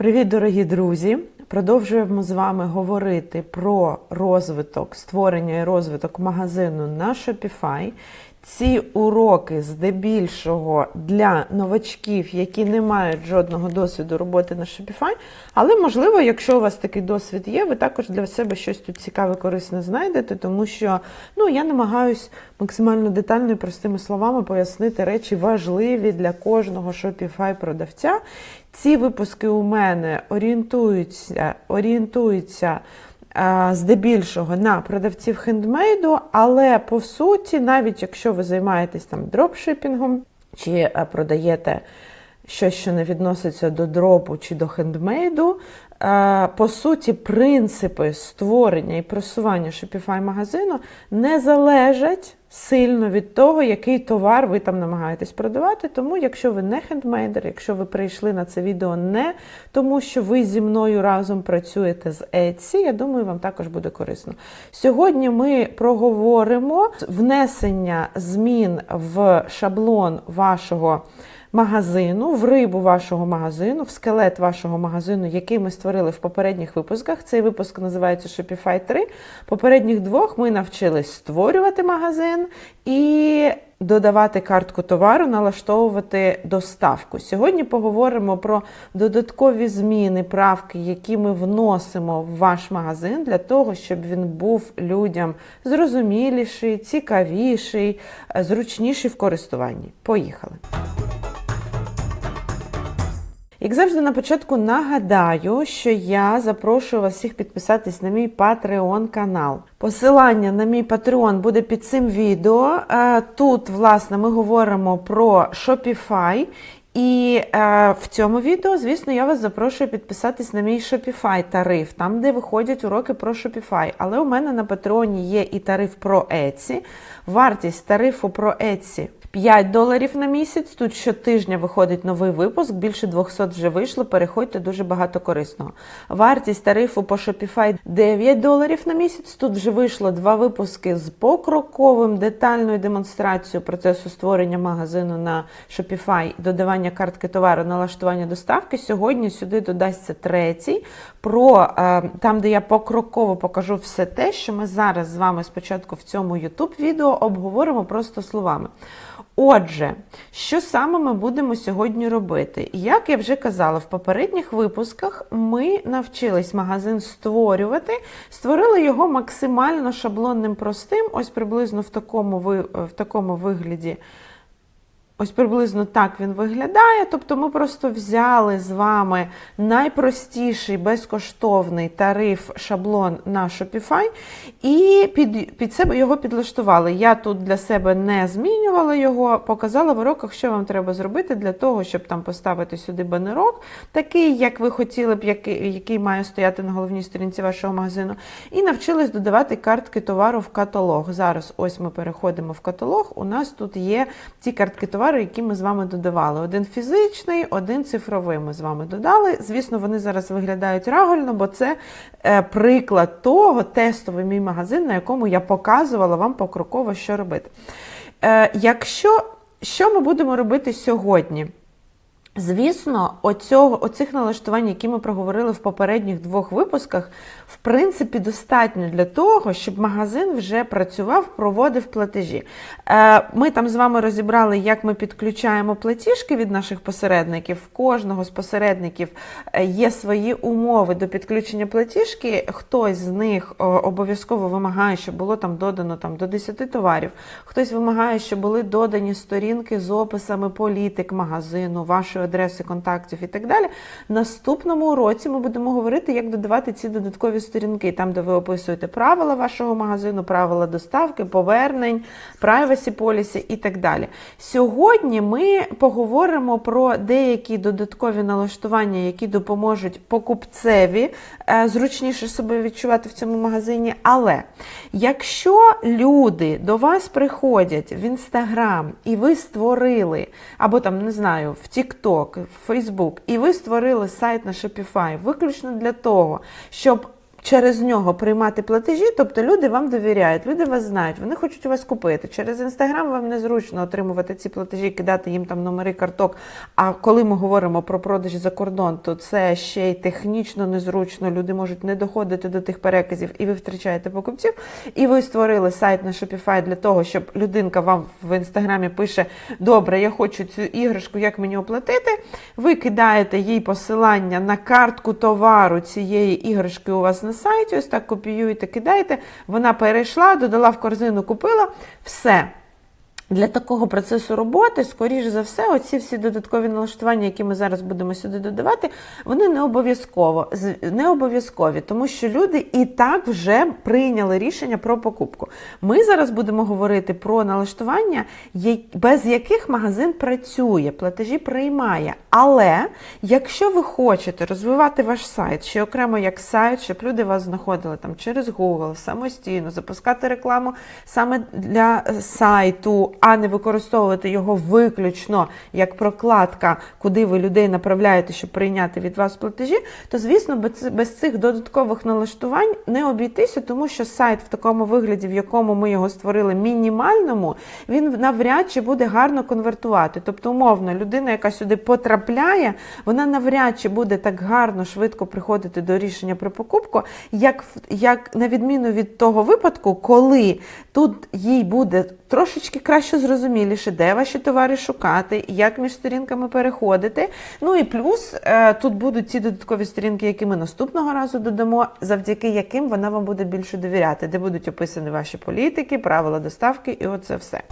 Привіт, дорогі друзі! Продовжуємо з вами говорити про розвиток, створення і розвиток магазину на Shopify. Ці уроки здебільшого для новачків, які не мають жодного досвіду роботи на Shopify. Але, можливо, якщо у вас такий досвід є, ви також для себе щось тут цікаве, корисне знайдете, тому що ну, я намагаюсь максимально детально і простими словами пояснити речі важливі для кожного Shopify-продавця. Ці випуски у мене орієнтуються, орієнтуються здебільшого на продавців хендмейду, але по суті, навіть якщо ви займаєтесь там дропшипінгом чи е, продаєте щось, що не відноситься до дропу чи до хендмейду, е, по суті, принципи створення і просування Shopify магазину не залежать сильно від того, який товар ви там намагаєтесь продавати. Тому, якщо ви не хендмейдер, якщо ви прийшли на це відео не тому, що ви зі мною разом працюєте з Etsy, я думаю, вам також буде корисно. Сьогодні ми проговоримо внесення змін в шаблон вашого. Магазину, в рибу вашого магазину, в скелет вашого магазину, який ми створили в попередніх випусках. Цей випуск називається Shopify 3. Попередніх двох ми навчились створювати магазин і додавати картку товару, налаштовувати доставку. Сьогодні поговоримо про додаткові зміни, правки, які ми вносимо в ваш магазин для того, щоб він був людям зрозуміліший, цікавіший, зручніший в користуванні. Поїхали! Як завжди, на початку нагадаю, що я запрошую вас всіх підписатись на мій Patreon канал. Посилання на мій Patreon буде під цим відео. Е, Тут, власне, ми говоримо про Shopify. І е, в цьому відео, звісно, я вас запрошую підписатись на мій Shopify тариф, там, де виходять уроки про Shopify. Але у мене на Патреоні є і тариф про Etsy. Вартість тарифу про Etsy 5 доларів на місяць. Тут щотижня виходить новий випуск, більше 200 вже вийшло. Переходьте дуже багато корисного. Вартість тарифу по Shopify 9 доларів на місяць. Тут вже вийшло два випуски з покроковим детальною демонстрацією процесу створення магазину на Shopify, додавання картки товару, налаштування доставки. Сьогодні сюди додасться третій про е, там, де я покроково покажу все те, що ми зараз з вами спочатку в цьому YouTube відео обговоримо просто словами. Отже, що саме ми будемо сьогодні робити? Як я вже казала, в попередніх випусках ми навчились магазин створювати, створили його максимально шаблонним простим, ось приблизно в такому, в такому вигляді. Ось приблизно так він виглядає. Тобто ми просто взяли з вами найпростіший безкоштовний тариф шаблон на Shopify і під під себе його підлаштували. Я тут для себе не змінювала його, показала в уроках, що вам треба зробити для того, щоб там поставити сюди банерок, такий, як ви хотіли б, який, який має стояти на головній сторінці вашого магазину. І навчились додавати картки товару в каталог. Зараз ось ми переходимо в каталог. У нас тут є ці картки товару товари, які ми з вами додавали. Один фізичний, один цифровий ми з вами додали. Звісно, вони зараз виглядають рагульно, бо це е, приклад того, тестовий мій магазин, на якому я показувала вам покроково, що робити. Е, якщо що ми будемо робити сьогодні? Звісно, оцього, оцих налаштувань, які ми проговорили в попередніх двох випусках, в принципі, достатньо для того, щоб магазин вже працював, проводив платежі. Е, ми там з вами розібрали, як ми підключаємо платіжки від наших посередників. В кожного з посередників е, є свої умови до підключення платіжки. Хтось з них обов'язково вимагає, щоб було там додано там, до 10 товарів. Хтось вимагає, щоб були додані сторінки з описами політик магазину, вашої адреси контактів і так далі. Наступному уроці ми будемо говорити, як додавати ці додаткові сторінки, там, де ви описуєте правила вашого магазину, правила доставки, повернень, privacy policy і так далі. Сьогодні ми поговоримо про деякі додаткові налаштування, які допоможуть покупцеві е, зручніше себе відчувати в цьому магазині. Але якщо люди до вас приходять в Інстаграм і ви створили, або там, не знаю, в TikTok, TikTok, Facebook, і ви створили сайт на Shopify виключно для того, щоб через нього приймати платежі, тобто люди вам довіряють, люди вас знають, вони хочуть у вас купити. Через інстаграм вам незручно отримувати ці платежі, кидати їм там номери карток. А коли ми говоримо про продажі за кордон, то це ще й технічно незручно. Люди можуть не доходити до тих переказів, і ви втрачаєте покупців. І ви створили сайт на Shopify для того, щоб людинка вам в інстаграмі пише: Добре, я хочу цю іграшку, як мені оплатити. Ви кидаєте їй посилання на картку товару цієї іграшки у вас на сайті. Ось так копіюєте, кидаєте. Вона перейшла, додала в корзину, купила все. Для такого процесу роботи, скоріш за все, оці всі додаткові налаштування, які ми зараз будемо сюди додавати, вони не обов'язково не обов'язкові, тому що люди і так вже прийняли рішення про покупку. Ми зараз будемо говорити про налаштування, без яких магазин працює, платежі приймає. Але якщо ви хочете розвивати ваш сайт ще окремо як сайт, щоб люди вас знаходили там через Google самостійно, запускати рекламу саме для е, сайту, а не використовувати його виключно як прокладка, куди ви людей направляєте, щоб прийняти від вас платежі, то звісно, без, цих додаткових налаштувань не обійтися, тому що сайт в такому вигляді, в якому ми його створили, мінімальному, він навряд чи буде гарно конвертувати. Тобто, умовно, людина, яка сюди потрапляє, вона навряд чи буде так гарно, швидко приходити до рішення про покупку, як, як на відміну від того випадку, коли тут їй буде трошечки краще зрозуміліше, де ваші товари шукати, як між сторінками переходити. Ну і плюс е, тут будуть ці додаткові сторінки, які ми наступного разу додамо, завдяки яким вона вам буде більше довіряти, де будуть описані ваші політики, правила доставки і оце все.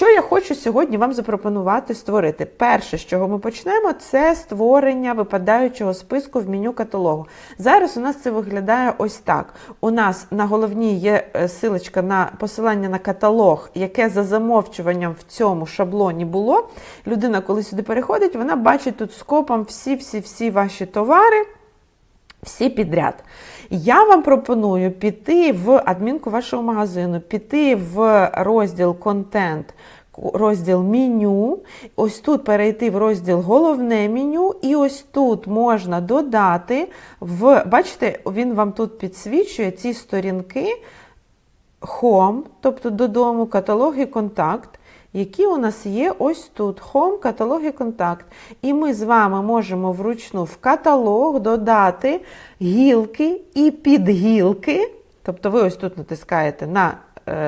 Що я хочу сьогодні вам запропонувати створити? Перше, з чого ми почнемо, це створення випадаючого списку в меню каталогу. Зараз у нас це виглядає ось так. У нас на головній є е, силочка на посилання на каталог, яке за замовчуванням в цьому шаблоні було. Людина, коли сюди переходить, вона бачить тут скопом всі-всі-всі ваші товари. Всі підряд. Я вам пропоную піти в адмінку вашого магазину, піти в розділ контент, розділ меню. Ось тут перейти в розділ головне меню, і ось тут можна додати в. Бачите, він вам тут підсвічує ці сторінки Home, тобто додому, каталог і контакт, які у нас є ось тут. Home, каталог і контакт. І ми з вами можемо вручну в каталог додати гілки і підгілки. Тобто ви ось тут натискаєте на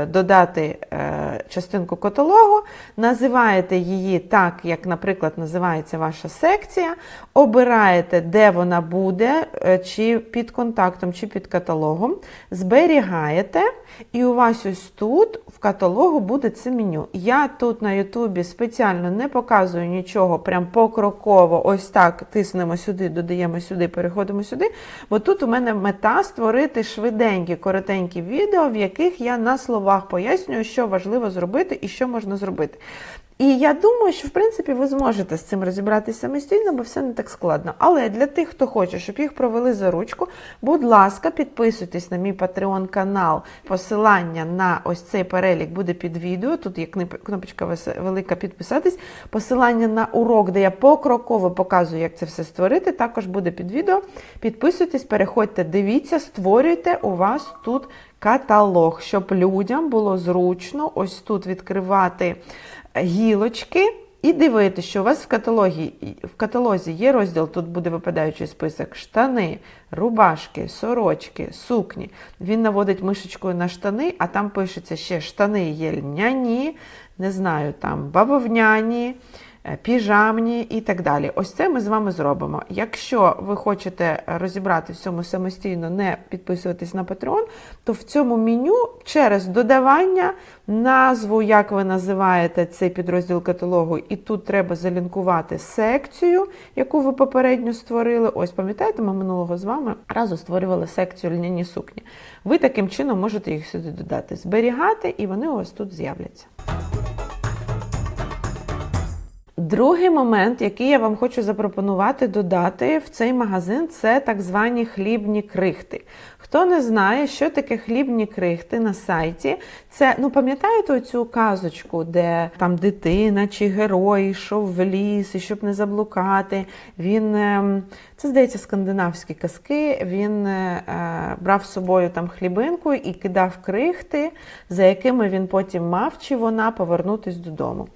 додати е, частинку каталогу, називаєте її так, як, наприклад, називається ваша секція, обираєте, де вона буде, е, чи під контактом, чи під каталогом, зберігаєте, і у вас ось тут в каталогу буде це меню. Я тут на Ютубі спеціально не показую нічого прям покроково, ось так тиснемо сюди, додаємо сюди, переходимо сюди. Бо тут у мене мета створити швиденькі, коротенькі відео, в яких я на словах пояснюю, що важливо зробити і що можна зробити. І я думаю, що в принципі ви зможете з цим розібратися самостійно, бо все не так складно. Але для тих, хто хоче, щоб їх провели за ручку, будь ласка, підписуйтесь на мій Patreon канал. Посилання на ось цей перелік буде під відео. Тут є кнопочка велика підписатись. Посилання на урок, де я покроково показую, як це все створити, також буде під відео. Підписуйтесь, переходьте, дивіться, створюйте у вас тут каталог, щоб людям було зручно ось тут відкривати гілочки і дивитися, що у вас в каталозі, в каталозі є розділ, тут буде випадаючий список штани, рубашки, сорочки, сукні. Він наводить мишечкою на штани, а там пишеться ще штани є льняні, не знаю, там бавовняні. Е, Піжамні і так далі. Ось це ми з вами зробимо. Якщо ви хочете розібрати в цьому самостійно, не підписуватись на Patreon, то в цьому меню через додавання, назву, як ви називаєте цей підрозділ каталогу, і тут треба залінкувати секцію, яку ви попередньо створили. Ось пам'ятаєте, ми минулого з вами разу створювали секцію льняні сукні. Ви таким чином можете їх сюди додати, зберігати, і вони у вас тут з'являться. Другий момент, який я вам хочу запропонувати додати в цей магазин, це так звані хлібні крихти. Хто не знає, що таке хлібні крихти на сайті, це ну пам'ятаєте цю казочку, де там дитина чи герой йшов в ліс, і щоб не заблукати. Він ем, це здається скандинавські казки. Він е, брав з собою там хлібинку і кидав крихти, за якими він потім мав чи вона повернутись додому.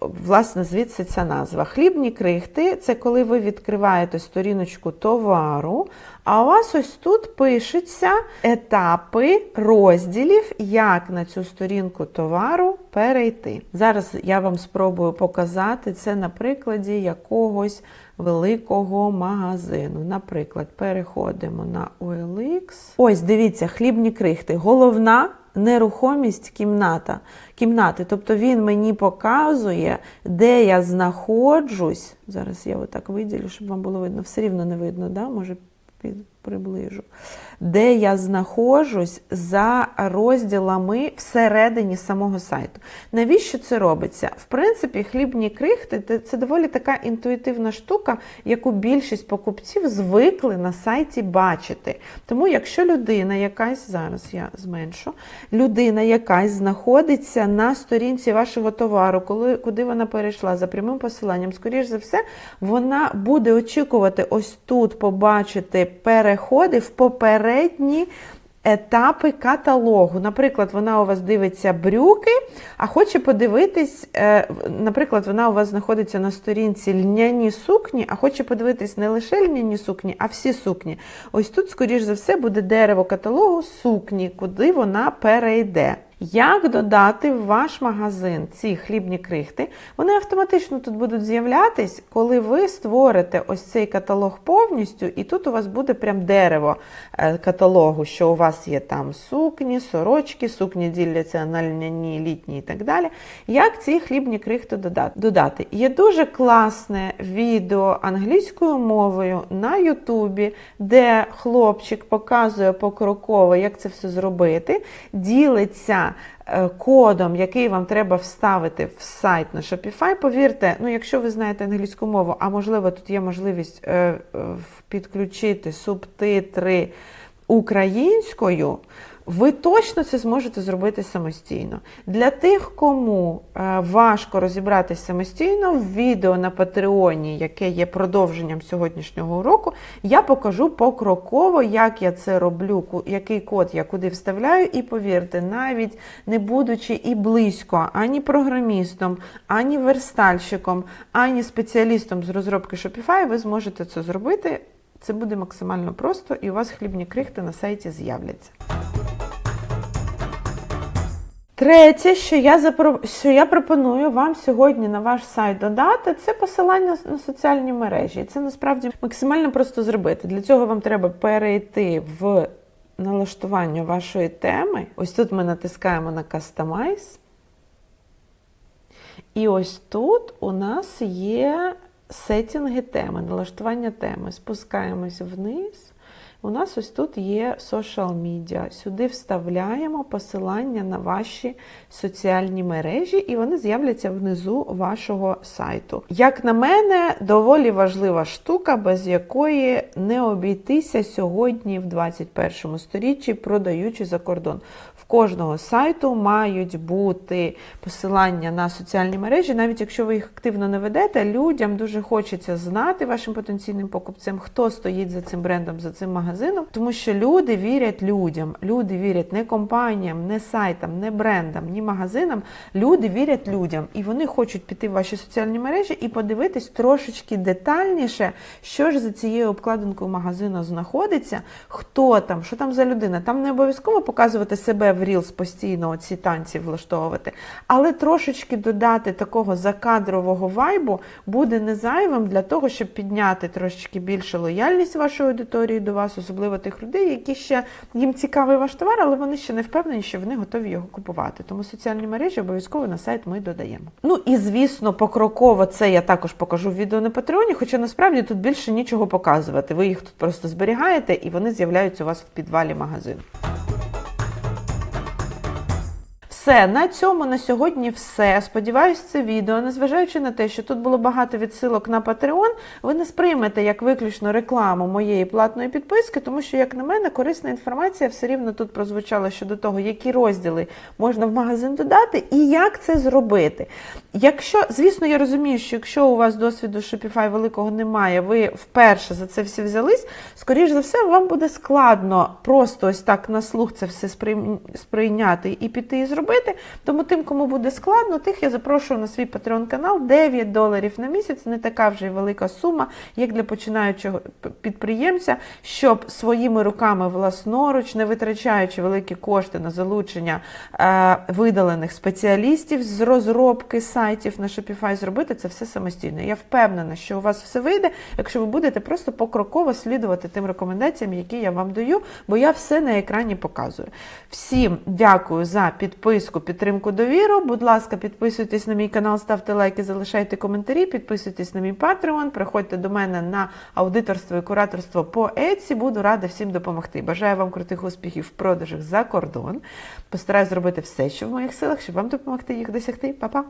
Власне, звідси ця назва. Хлібні крихти це коли ви відкриваєте сторіночку товару, а у вас ось тут пишуться етапи розділів, як на цю сторінку товару перейти. Зараз я вам спробую показати це на прикладі якогось великого магазину. Наприклад, переходимо на OLX. Ось, дивіться, хлібні крихти. Головна нерухомість кімната. кімнати. Тобто він мені показує, де я знаходжусь. Зараз я отак виділю, щоб вам було видно. Все рівно не видно, да? може приближу. Де я знаходжусь за розділами всередині самого сайту. Навіщо це робиться? В принципі, хлібні крихти це доволі така інтуїтивна штука, яку більшість покупців звикли на сайті бачити. Тому, якщо людина якась, зараз я зменшу, людина якась знаходиться на сторінці вашого товару, коли, куди вона перейшла за прямим посиланням, скоріш за все, вона буде очікувати ось тут побачити переходи в попередні етапи каталогу. Наприклад, вона у вас дивиться брюки, а хоче подивитись, е, наприклад, вона у вас знаходиться на сторінці льняні сукні, а хоче подивитись не лише льняні сукні, а всі сукні. Ось тут, скоріш за все, буде дерево каталогу сукні, куди вона перейде. Як додати в ваш магазин ці хлібні крихти? Вони автоматично тут будуть з'являтись, коли ви створите ось цей каталог повністю, і тут у вас буде прям дерево е, каталогу, що у вас є там сукні, сорочки, сукні діляться на льняні, літні і так далі. Як ці хлібні крихти додати? Є дуже класне відео англійською мовою на Ютубі, де хлопчик показує покроково, як це все зробити, ділиться. Е, кодом, який вам треба вставити в сайт на Shopify, повірте, ну якщо ви знаєте англійську мову, а можливо, тут є можливість е, підключити субтитри українською ви точно це зможете зробити самостійно. Для тих, кому е, важко розібратися самостійно, в відео на Патреоні, яке є продовженням сьогоднішнього уроку, я покажу покроково, як я це роблю, який код я куди вставляю, і повірте, навіть не будучи і близько ані програмістом, ані верстальщиком, ані спеціалістом з розробки Shopify, ви зможете це зробити. Це буде максимально просто, і у вас хлібні крихти на сайті з'являться. Третє, що я запро... що я пропоную вам сьогодні на ваш сайт додати, це посилання на соціальні мережі. Це насправді максимально просто зробити. Для цього вам треба перейти в налаштування вашої теми. Ось тут ми натискаємо на Customize. І ось тут у нас є сетінги теми, налаштування теми. Спускаємось вниз. У нас ось тут є social media. Сюди вставляємо посилання на ваші соціальні мережі, і вони з'являться внизу вашого сайту. Як на мене, доволі важлива штука, без якої не обійтися сьогодні в 21 сторіччі, продаючи за кордон. В кожного сайту мають бути посилання на соціальні мережі, навіть якщо ви їх активно не ведете, людям дуже хочеться знати вашим потенційним покупцям, хто стоїть за цим брендом, за цим магазином магазину, тому що люди вірять людям. Люди вірять не компаніям, не сайтам, не брендам, ні магазинам. Люди вірять людям. І вони хочуть піти в ваші соціальні мережі і подивитись трошечки детальніше, що ж за цією обкладинкою магазину знаходиться, хто там, що там за людина. Там не обов'язково показувати себе в Reels постійно, ці танці влаштовувати, але трошечки додати такого закадрового вайбу буде не зайвим для того, щоб підняти трошечки більше лояльність вашої аудиторії до вас особливо тих людей, які ще їм цікавий ваш товар, але вони ще не впевнені, що вони готові його купувати. Тому соціальні мережі обов'язково на сайт ми додаємо. Ну і звісно, покроково це я також покажу в відео на Патреоні, хоча насправді тут більше нічого показувати. Ви їх тут просто зберігаєте і вони з'являються у вас в підвалі магазину. Все, на цьому на сьогодні все. Сподіваюсь, це відео, незважаючи на те, що тут було багато відсилок на Patreon, ви не сприймете як виключно рекламу моєї платної підписки, тому що, як на мене, корисна інформація все рівно тут прозвучала щодо того, які розділи можна в магазин додати і як це зробити. Якщо, звісно, я розумію, що якщо у вас досвіду Shopify великого немає, ви вперше за це всі взялись, скоріш за все, вам буде складно просто ось так на слух це все сприйняти і піти і зробити. Тому тим, кому буде складно, тих я запрошую на свій Patreon канал 9 доларів на місяць. Не така вже й велика сума, як для починаючого підприємця, щоб своїми руками власноруч, не витрачаючи великі кошти на залучення е, видалених спеціалістів з розробки сайтів на Shopify, зробити це все самостійно. Я впевнена, що у вас все вийде, якщо ви будете просто покроково слідувати тим рекомендаціям, які я вам даю, бо я все на екрані показую. Всім дякую за підписку, підтримку, довіру. Будь ласка, підписуйтесь на мій канал, ставте лайки, залишайте коментарі, підписуйтесь на мій Patreon, приходьте до мене на аудиторство і кураторство по Etsy. Буду рада всім допомогти. Бажаю вам крутих успіхів в продажах за кордон. Постараюсь зробити все, що в моїх силах, щоб вам допомогти їх досягти. Па-па!